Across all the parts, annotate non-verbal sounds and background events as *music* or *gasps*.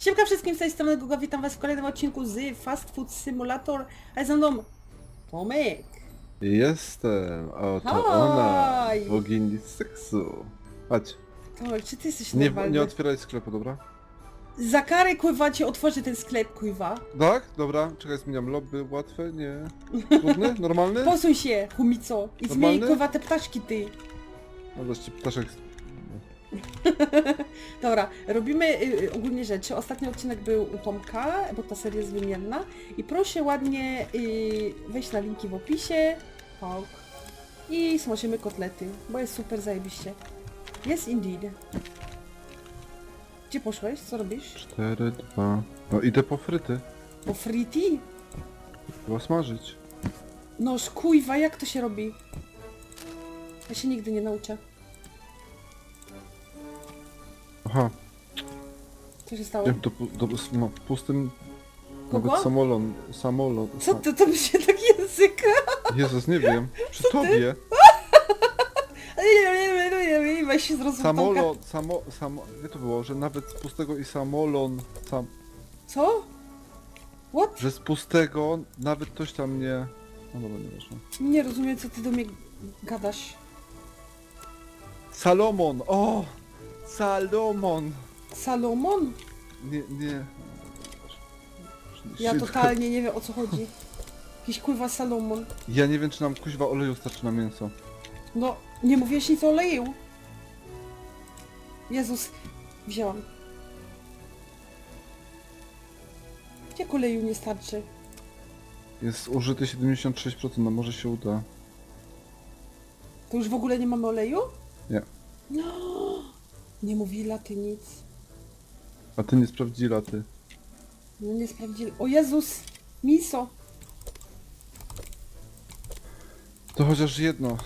Siemka wszystkim z tej strony Guga, witam was w kolejnym odcinku z Fast Food Simulator, a ze mną Tomek. Jestem, a Haj! ona, bogini seksu. Chodź, Tomek, czy ty jesteś nie, normalny? nie otwieraj sklepu, dobra? Za karę kurwa ci otworzy ten sklep kurwa. Tak? Dobra, czekaj, zmieniam lobby, łatwe, nie? Trudny? *laughs* Normalny? Posuń się, humico, i zmień Normalny? kurwa te ptaszki ty. No właśnie, ptaszek... *laughs* Dobra, robimy y, y, ogólnie rzeczy. Ostatni odcinek był u Tomka, bo ta seria jest wymienna. I proszę ładnie y, wejść na linki w opisie. I smażymy kotlety, bo jest super zajebiście. Yes indeed. Gdzie poszłeś? Co robisz? 4, 2... No idę po fryty, Po friti? chyba smażyć. No szkujwa, jak to się robi? Ja się nigdy nie nauczę. Aha, Co się stało? ja to pu- do, no, pustym... Kogo? Nawet samolot, samolot... Co to, to by się tak język? Jezus, nie wiem, przy tobie. *laughs* Weź się zrozum Tomka. Samolot, samo, samo... Jak to było, że nawet z pustego i samolon... Sam, Co? What? że z pustego nawet ktoś tam nie... No dobra, nieważne. Nie rozumiem, co ty do mnie gadasz. Salomon! O! Salomon! Salomon? Nie, nie. Ja totalnie nie wiem, o co chodzi. Jakiś kurwa Salomon. Ja nie wiem, czy nam kuźwa oleju starczy na mięso. No, nie mówiłeś nic o oleju. Jezus, wzięłam. Jak oleju nie starczy? Jest użyty 76%, no może się uda. To już w ogóle nie mamy oleju? Nie. No, nie mówi laty nic. A ty nie sprawdzila, ty. No nie sprawdzili. O Jezus! Miso! To chociaż jedno e,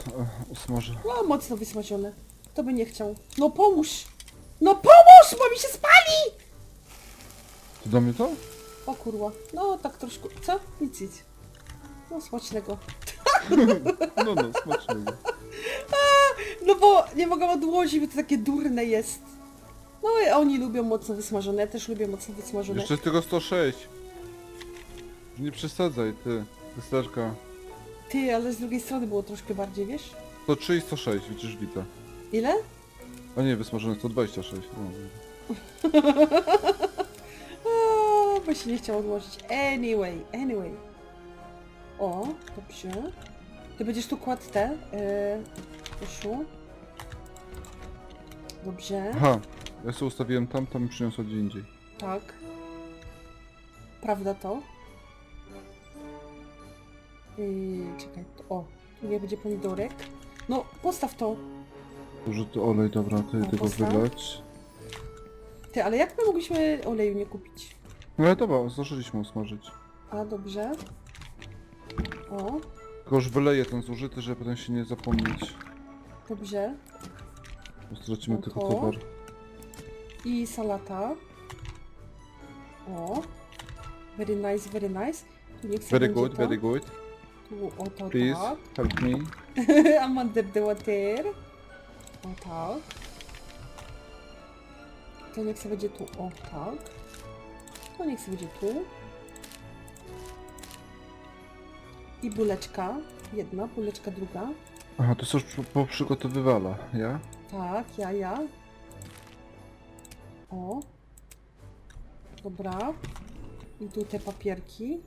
usmażę. No, mocno wysmażone. To by nie chciał. No pomóż! No pomóż, bo mi się spali! Ty do mnie to? O kurwa. No tak troszkę. Co? Nic, nic. No smacznego. *laughs* No, no, smacznego. No bo nie mogę odłożyć, bo to takie durne jest. No i oni lubią mocno wysmażone, ja też lubię mocno wysmażone. Jeszcze tylko 106. Nie przesadzaj, ty. Wysterka. Ty, ale z drugiej strony było troszkę bardziej, wiesz? 103 i 106, widzisz wita. Ile? A nie, wysmażone 126. No. *laughs* O, bo się nie chciał odłożyć. Anyway, anyway. O, dobrze. Ty będziesz tu kładł te. Yy, proszę. Dobrze, Aha, ja sobie ustawiłem tam, tam i przyniosła gdzie indziej. tak. Prawda to? Yy, czekaj, to, o, tu nie będzie pomidorek. No, postaw to. Użyty olej, dobra, ty No, tego postaw. wylać. Ty, ale jak my mogliśmy oleju nie kupić? No ale dobra, zdążyliśmy usmażyć. A, dobrze. O, Tylko już wyleję ten zużyty, żeby potem się nie zapomnieć. dobrze. Bo stracimy Oho. tylko towar. I salata. O. Very nice, very nice. Tu niech sobie Very będzie good, to. very good. Tu o to Please, tak. help me. I'm under the water. O tak. To niech sobie będzie tu. O tak. To niech sobie będzie tu. I buleczka. Jedna, buleczka druga. Aha, to coś po- poprzygotowywala, ja? Tak, ja, ja. O. Dobra. I tu te papierki.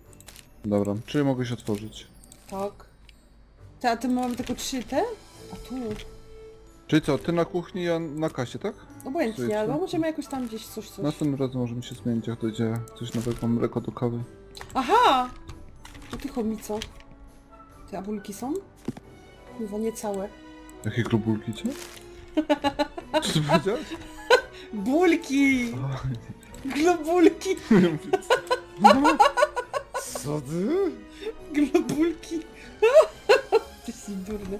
Dobra, czyli mogę się otworzyć. Tak. Te, a ty mamy tylko trzy te? A tu. Czyli co, ty na kuchni, ja na kasie, tak? Obojętnie, Słuchajcie. ale możemy jakoś tam gdzieś coś, coś. Następnym razem możemy się zmienić, jak dojdzie coś nowego, mleko do kawy. Aha! To ty chomico. Te abulki są? Chyba nie całe. Jakie grubulki, co? Co ty powiedziałeś? *laughs* Bulki! Globulki! Co ty? Globulki! Ty *laughs* jesteś durny.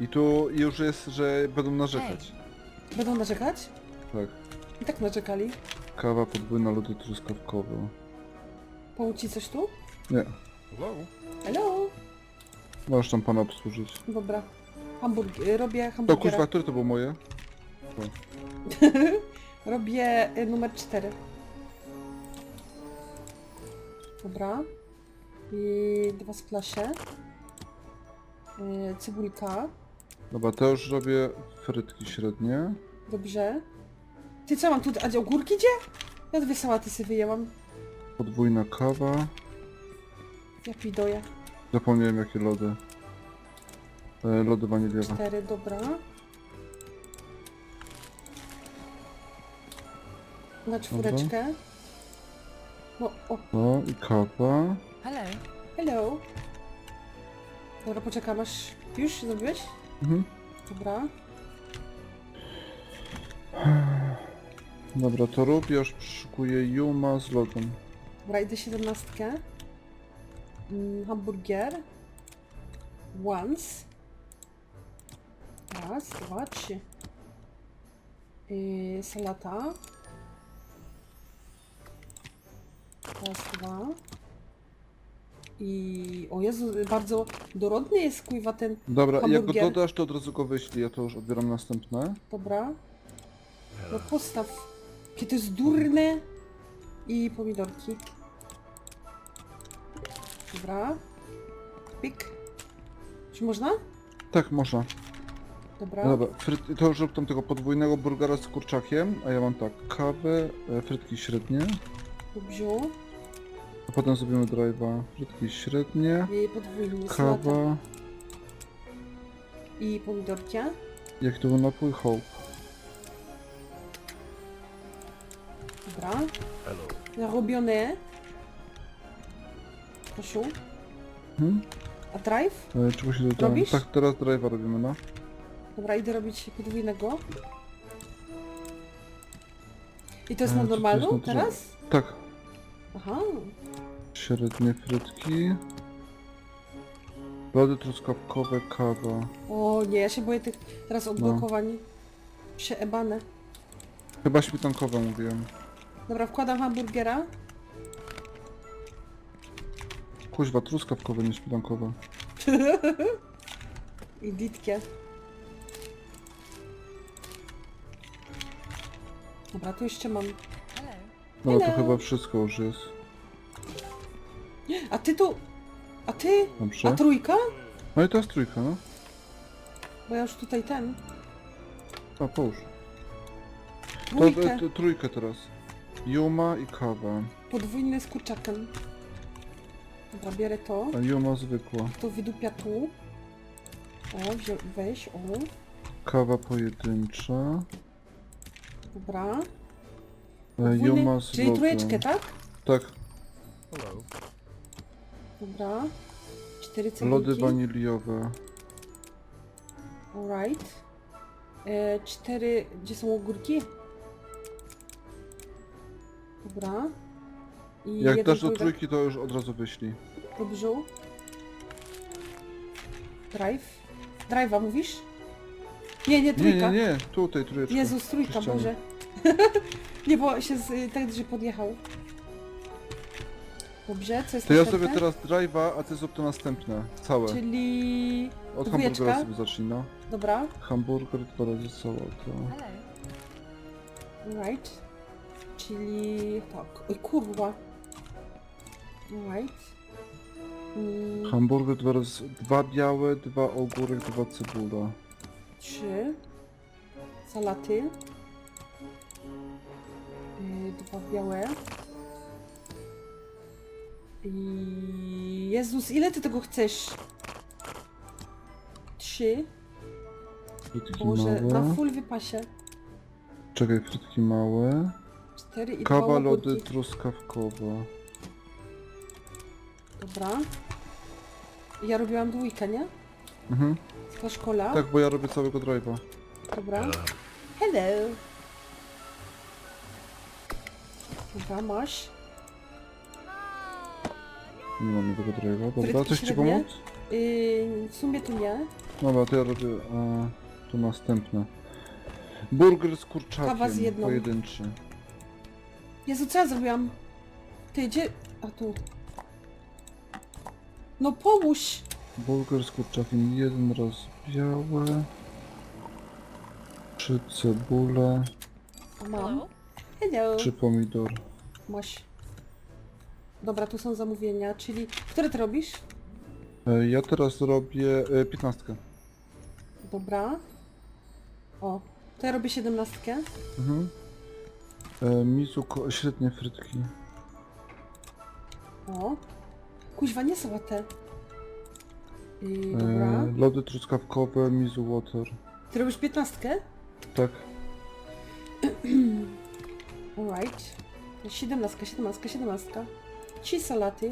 I tu już jest, że będą narzekać. Będą narzekać? Tak. I tak narzekali. Kawa podwójna, lody truskawkowe. Pomóc ci coś tu? Nie. Hello! Możesz tam pana obsłużyć. Dobra. Hamburg... y, Robię To hamburgera. kuźwa, które to było moje? to. *laughs* Robię y, numer 4. Dobra. I dwa splasze. Y, cebulka. Dobra, to już robię frytki średnie. Dobrze. Ty co mam tu? A ogórki gdzie? Ja dwie sałaty sobie wyjęłam. Podwójna kawa. Ja pidoję. Zapomniałem jakie lody. E, lody waniliowe. Cztery, dobra. Na czwóreczkę. No, o, No i kawa. Hello. hello. Dobra, poczekam aż... Już zrobiłeś? Mhm. Dobra. Dobra, to rób, ja już przyszukuję Yuma z lodem. Dobra, idę siedemnastkę. Mm, hamburger. Once. Raz, dwa, trzy. Yy, salata. Raz, dwa. I... O Jezu, bardzo dorodny jest kuiwa ten... Dobra, jak go dodasz, to od razu go wyślij, ja to już odbieram następne. Dobra. No postaw. Jakie to jest durne. I pomidorki. Dobra. Pik. Czy można? Tak, można. Dobra. Dobra, fryt, to już rób tam tego podwójnego burgera z kurczakiem, a ja mam tak, kawę, e, frytki średnie, Dobrze. a potem zrobimy drive'a, frytki średnie, I podwójny salata. kawa, I pomidorki. jak to był napój, hope. Dobra. Narobione. Proszę. Hmm? A drive? E, czego się dodałem? Robisz? Tak, teraz drive'a robimy, no. Dobra, idę robić podwójnego. I to jest E, na to normalną jest na teraz? Tak, Aha. średnie frytki, lody truskawkowe, kawa. O nie, ja się boję tych teraz No. odblokowań. Przeebane. Chyba śmietankowe mówiłem. Dobra, wkładam hamburgera. Kuźwa, truskawkowe, nie śmietankowe. *laughs* I ditkie. Dobra, tu jeszcze mam. No to Hello. chyba wszystko już jest. A ty tu... A ty? Dobrze. A trójka? No i to jest trójka, no. Bo ja już tutaj ten... A, połóż. To, Trójkę. e, t- trójkę teraz. Yuma i kawa. Podwójny z kurczakiem. Dobra, bierę to. A Yuma zwykła. To wydupia tu. O, wzią- weź, o. Kawa pojedyncza. Dobra. E, Podwójny, Yuma z czyli lodem. trójeczkę, tak? Tak, Hello. Dobra. Cztery lody cebulki. waniliowe. Alright. E, cztery... Gdzie są ogórki? Dobra. I Jak jeden dasz do trójki, to już od razu wyślij. Dobrze. Drive. Drive'a mówisz? Nie, nie, Nie, trójka. nie, nie, tutaj trójeczka. Jezus, trójka, Przy ścianie. Boże. *laughs* nie, bo się z, tak, że podjechał. Dobrze, co jest To ja następne? sobie teraz drive'a, a ty zrób to następne. Całe. Czyli... Od dwójeczka. hamburgera sobie zacznij, no. Dobra, Hamburger, dwa razy sałata. Hello. right. Czyli... tak. Oj, kurwa. Right. Mm, Hamburger, dwa razy... Dwa białe, dwa ogórek, dwa cebula. trzy. Salaty. Yy, dwa białe. I... Jezus, ile ty tego chcesz? Trzy. Frytki Boże, na małe. full wypasie. Czekaj, frytki małe. Cztery i Kawa, lody ogórki. truskawkowe. Dobra. Ja robiłam dwójkę, nie? Mhm. Z szkola. Tak, bo ja robię całego drive'a. Dobra. Hello. Dobra, masz. Nie mamy tego drive'a. Dobra, Frytki coś ci średnie? pomóc? Yy, w sumie to nie. Dobra, to ja robię e, to następne. Burger z kurczakiem, Kawa z jedną. pojedynczy. Jezu, co ja zrobiłam? Ty, gdzie... A tu. No pomóż! Burger z kurczakiem, jeden raz białe. trzy cebule, Mam. Hello. Trzy pomidor. Maś. Dobra, tu są zamówienia, czyli... Które ty robisz? E, Ja teraz robię e, piętnastkę. Dobra. O, to ja robię siedemnastkę. Mhm. E, Mizuko, średnie frytki. O. Kuźwa, nie sałatę. I dobra. E, lody truskawkowe, Mizu Water. Ty robisz piętnastkę? Tak. *clears throat* Alright. Siedemnastka, siedemnastka, siedemnastka. Trzy salaty.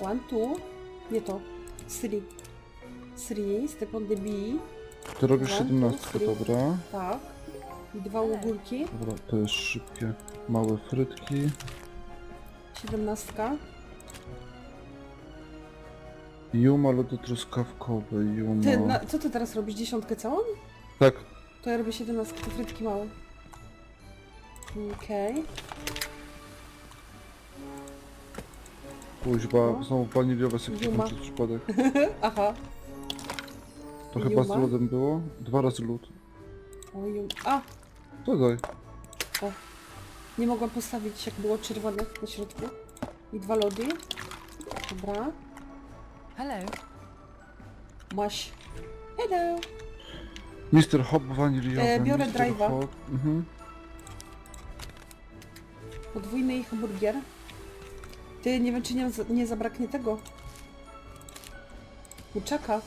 One, two. Nie to. Three. Three, step on the B. Ty robisz One, siedemnastkę, three. dobra. Tak. Dwa ogórki. Dobra, to jest szybkie. Małe frytki. Siedemnastka. Juma lody truskawkowe, Juma. Ty, na, co ty teraz robisz? Dziesiątkę całą? Tak. To ja robię siedemnastkę, te frytki małe. Okej. Kuźba, O. znowu waniliowe sekretne Juma. przez przypadek. *laughs* Aha. To chyba z Juma. lodem było? Dwa razy lód. Oj, a! To daj. Nie mogłam postawić, jak było czerwone na środku. I dwa lody. Dobra. Hello. Maś. Hello. Mr. Hop waniliowy. E, biorę Mr. drive'a. Hop. Mhm. Podwójny hamburgier. Ty, nie wiem, czy nie, nie zabraknie tego. Kurczaka.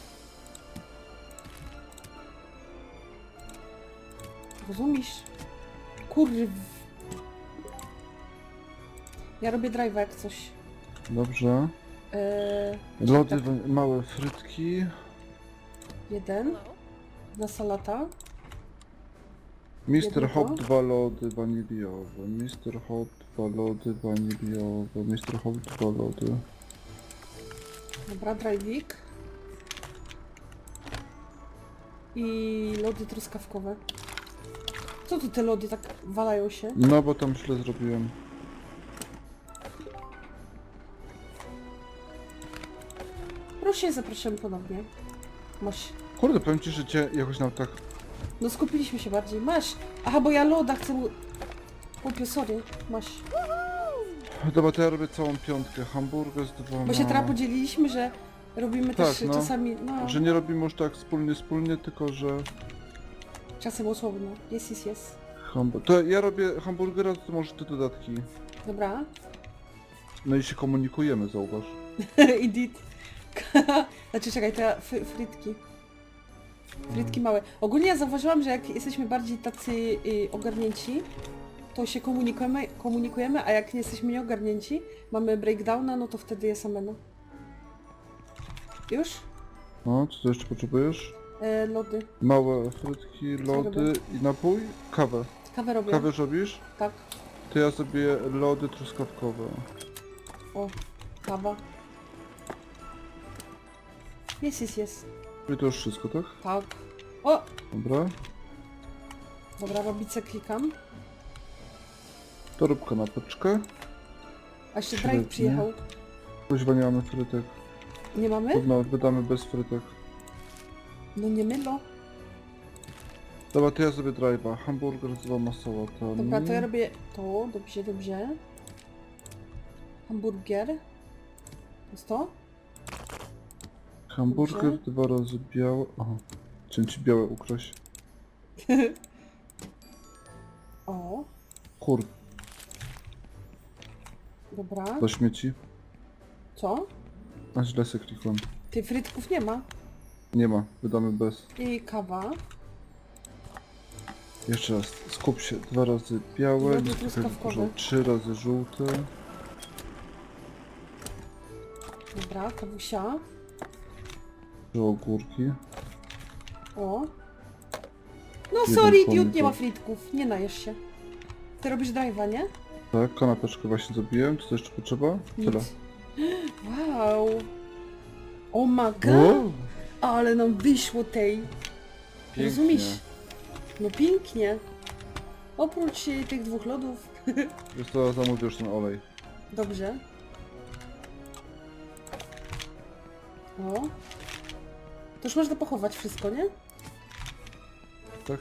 Rozumiesz? Kurw. Ja robię drive'a jak coś. Dobrze. Eee, Lody, tak. małe frytki. jeden na salata. Mr. Jednego. Hop dwa lody waniliowe. Mr. Hop dwa lody waniliowe. Mr. Hop dwa lody. Dobra, drive'ik. I lody truskawkowe. Co tu te lody tak walają się? No bo tam źle zrobiłem. Proszę, zapraszam ponownie. Masz. Kurde, powiem ci, że cię jakoś nam tak... No skupiliśmy się bardziej. Masz. Aha, bo ja loda chcę. Głupio, sorry. Masz. Dobra, to ja robię całą piątkę. Hamburger z dwoma... Bo się teraz podzieliliśmy, że robimy Tak, też no. czasami, no, Że nie robimy już tak wspólnie, wspólnie, tylko że... czasem osobno. Jest, jest, jest. Hambu- to ja robię hamburgera, to może te dodatki. Dobra. No i się komunikujemy, zauważ. *laughs* Indeed. *laughs* znaczy czekaj, to ja fry, frytki. Frytki małe. Ogólnie ja zauważyłam, że jak jesteśmy bardziej tacy y, ogarnięci, to się komunikujemy, komunikujemy, a jak nie jesteśmy nieogarnięci, mamy breakdowna, no to wtedy jest ameno. Już? No, co tu jeszcze potrzebujesz? E, lody. Małe frytki, lody i napój? Kawę. Kawę robię. Kawę robisz? Tak. To ja sobie lody truskawkowe. O, kawa. Jest, jest, jest. I to już wszystko, tak? Tak. O! Dobra. Dobra, robice klikam. To rób kanapeczkę. A jeszcze drive przyjechał. Kuźwa nie mamy frytek. Nie mamy? Trudno, wydamy bez frytek. No nie mylo. Dobra, to ja sobie drive'a. Hamburger z dwoma sałatami. Dobra, to ja robię to, dobrze, dobrze. Hamburger. To jest to? Hamburger Dobrze. dwa razy białe. Aha. Chciałem ci białe ukraść. *laughs* O, Kur, dobra. do śmieci. Co? A źle se klikłem. Ty frytków nie ma. Nie ma, wydamy bez. I kawa. Jeszcze raz, skup się. Dwa razy białe, Lody nie trochę truskawkowe. dużo. Trzy razy żółte. Dobra, kawusia. Trzy ogórki. O. No Jeden sorry, idiot, pomidor. nie ma frytków. Nie najesz się. Ty robisz drive'a, nie? Tak, kanapeczkę właśnie zrobiłem. Co jeszcze potrzeba? Tyle. Nic. *gasps* Wow. Oh my god. O, Ale nam wyszło tej. pięknie. Rozumiesz? No pięknie. Oprócz y, tych dwóch lodów. *laughs* Wiesz co, zamówisz ten olej. Dobrze. O. To już można pochować wszystko, nie? Tak?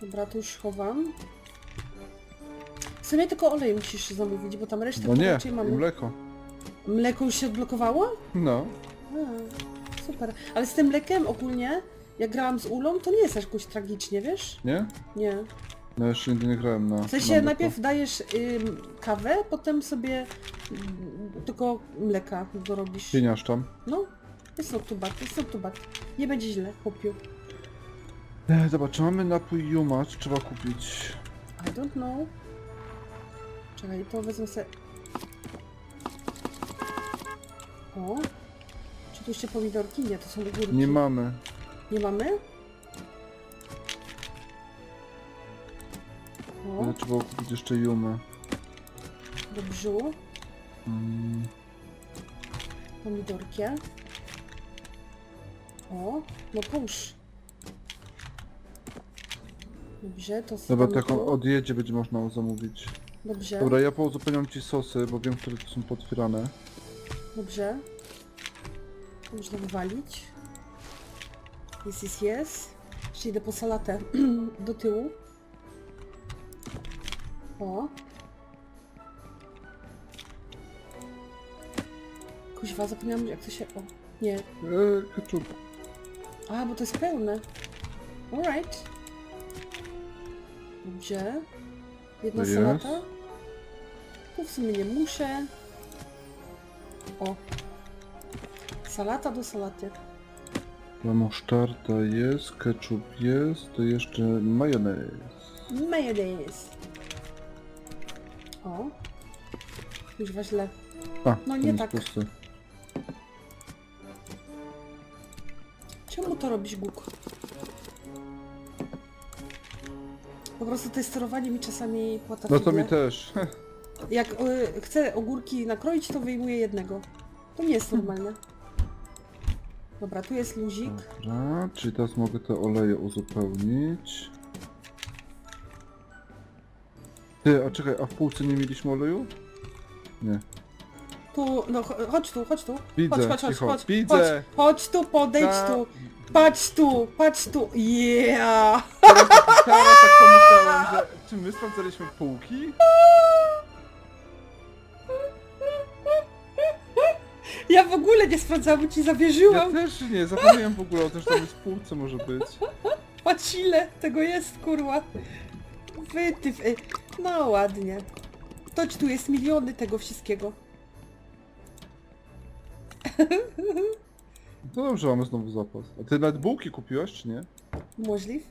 Dobra, to już chowam. W sumie tylko olej musisz zamówić, bo tam resztę No nie, raczej mamy. mleko. Mleko już się odblokowało? No. A, super. Ale z tym mlekiem ogólnie, jak grałam z Ulą, to nie jest jakoś tragicznie, wiesz? Nie? Nie. No jeszcze nigdy nie grałem na... W sensie na mleko. najpierw dajesz ym, kawę, potem sobie ym, tylko mleka dorobisz. Pieniaszczam. No, jest not too bad, jest not too bad. Nie będzie źle, chłopiu. E, Zobacz, czy mamy napój Yuma, czy trzeba kupić? I don't know. Czekaj, to wezmę sobie... O! Czy tu jeszcze pomidorki? Nie, to są ogórki. Nie mamy. Nie mamy? O, Ale trzeba kupić jeszcze Yumę. dobrze. Mm. Pomidorki. O, no pusz. Dobrze, to Dobra, sobie to jak on tu. odjedzie, będzie można zamówić. Dobrze, Dobra, ja pouzupełniam ci sosy, bo wiem, które tu są potwierane. dobrze. Można wywalić. Yes, yes, yes. Jeszcze idę po salatę *clears throat* do tyłu. O. Kuźwa, zapomniałam jak to się... O, nie. Eee, ketchup. A, bo to jest pełne. Alright. Dobrze. Jedna To jest. salata. Tu w sumie nie muszę. O. Salata do salaty. La musztarda jest, ketchup jest, to jeszcze majonez. Majonez. O. Już źle. A, No nie jest tak. To robisz, Guk? Po prostu to sterowanie mi czasami płata No to mi też. Jak y, chcę ogórki nakroić, to wyjmuję jednego. To nie jest normalne. Dobra, tu jest luzik. Dobra, czyli teraz mogę te oleje uzupełnić. Ty, a czekaj, a w półce nie mieliśmy oleju? Nie. No ch- chodź tu, chodź tu. Widzę, chodź, chodź, chodź, cicho. chodź, Widzę. chodź, chodź tu, podejdź Ta- tu. Patrz tu, patrz tu. Yeah! Teraz, teraz tak pomyślałem, że czy my sprawdzaliśmy półki? Ja w ogóle nie sprawdzałam, bo ci Ja zawierzyłam. też nie, zapomniałem w ogóle o tym, że tam jest w półce może być. Patrz ile tego jest, kurwa. Wytyw. y, No ładnie. Toć tu jest miliony tego wszystkiego. *laughs* No dobrze, mamy znowu zapas. A ty nawet bułki kupiłaś, czy nie? Możliw.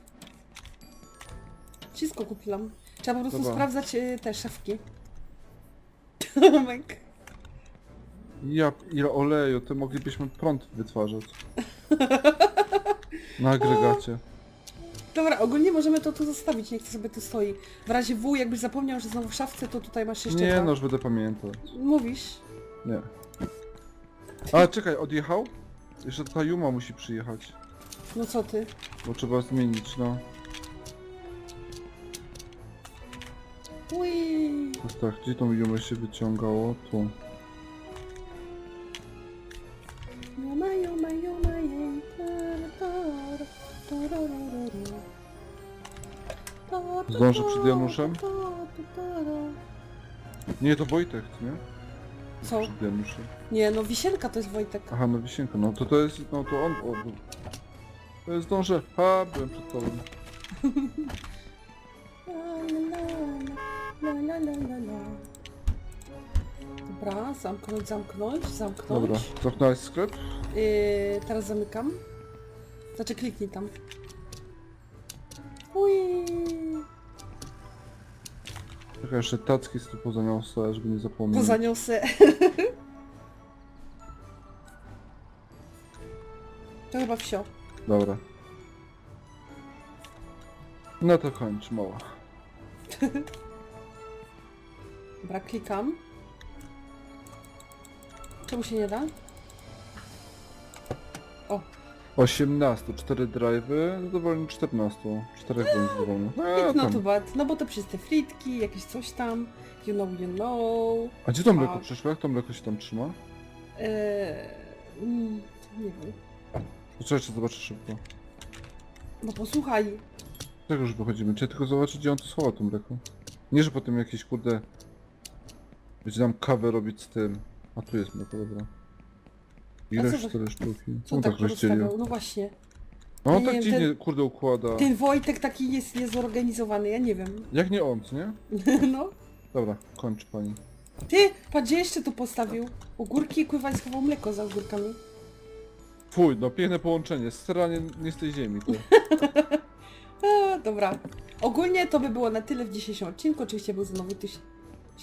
Wszystko kupiłam. Trzeba po prostu Dobra. sprawdzać y, te szafki. *laughs* Tomek. Ja, ile oleju, to moglibyśmy prąd wytwarzać. *laughs* Na agregacie. Dobra, ogólnie możemy to tu zostawić, niech to sobie tu stoi. W razie W, jakbyś zapomniał, że znowu w szafce, to tutaj masz jeszcze Nie dwa. no, już będę pamiętać. Mówisz? Nie. A, czekaj, odjechał? Jeszcze ta Juma musi przyjechać. No co ty? Bo trzeba zmienić, no. Ui. Jest tak, gdzie tą Jumę się wyciągało? Tu. Juma, juma, juma, jej. Ta, ta, Zdążę ta, przed Januszem? ta, ta, tara. Nie, to Wojtek, nie? Co? Nie, no Wisienka to jest Wojtek. Aha, no Wisienko, no to to jest, no to on, o. To jest zdążę, ha, byłem przed tobą. La, *laughs* la, la, la, la, la, la, la. Dobra, zamknąć, zamknąć, zamknąć. Dobra, zamknąłeś sklep? Yy, teraz zamykam. Znaczy kliknij tam. Ui. Czekaj, jeszcze tacki z tu pozaniosę, żeby nie zapomnieć. Pozaniosę. *laughs* To chyba wsio. Dobra. No to kończ, mała. Dobra, klikam. Czemu się nie da? O, 18, 4 drive'y, zadowolony 14. 4 byłem zadowolony. no, A, no tam. to bad. No bo to przez te fritki, jakieś coś tam. You know, you know. A gdzie to mleko Tak. przyszło? Jak to mleko się tam trzyma? Eee, mm, nie wiem. Poczekaj, jeszcze zobaczę szybko. No posłuchaj. Tego już wychodzimy. Trzeba tylko zobaczyć, gdzie on to schował to mleko. Nie, że potem jakieś kurde... Będzie nam kawę robić z tym. A tu jest mleko, dobra. A Ile co wy- cztery sztuki? Co No tak tak rozdzielił. No właśnie. No on Nie tak wiem, dziwnie kurde układa. Ten Wojtek taki jest niezorganizowany, ja nie wiem. Jak nie on, co nie? *laughs* No. Dobra, kończ pani. Ty, patrz, gdzie jeszcze tu postawił? Ogórki, i schował mleko za ogórkami. Fuj, no piękne połączenie. Stranie nie z tej ziemi. To. *laughs* A, dobra. Ogólnie to by było na tyle w dzisiejszym odcinku. Oczywiście był znowu tyś...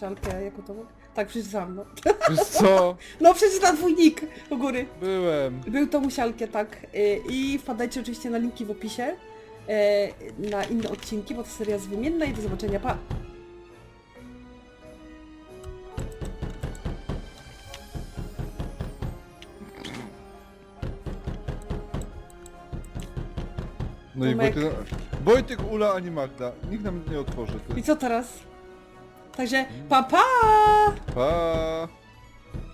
Sialkę jako to? Tak, przeczytałam, no. Wiesz co? *laughs* No, przeczytam twój nick u góry. Byłem. Był to musialkie, tak. Y, I wpadajcie oczywiście na linki w opisie y, na inne odcinki, bo to seria jest wymienna i do zobaczenia, pa! No i Tomek. Wojtek... Wojtek, Ula, ani Magda. Nikt nam nie otworzy. Ty. I co teraz? Także pa pa! Pa!